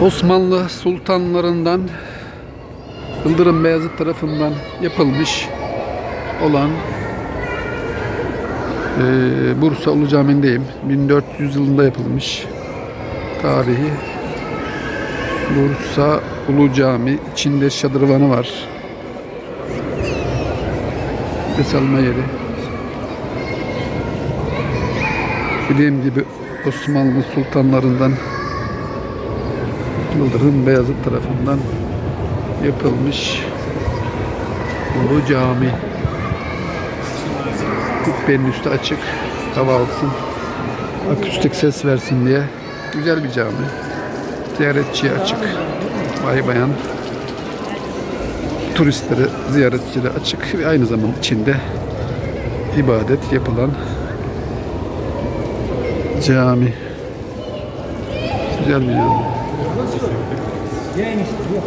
Osmanlı sultanlarından Yıldırım Beyazıt tarafından yapılmış olan eee, Bursa Ulu Camii'ndeyim. 1400 yılında yapılmış tarihi Bursa Ulu Cami içinde şadırvanı var. Nefes yeri. Dediğim gibi Osmanlı sultanlarından Yıldırım Beyazıt tarafından yapılmış Ulu Cami. Kubbenin üstü açık. Hava alsın. Akustik ses versin diye. Güzel bir cami. Ziyaretçiye açık. Bay bayan turistlere, ziyaretçilere açık ve aynı zamanda içinde ibadet yapılan cami. Güzel bir cami. Yayın işte yok.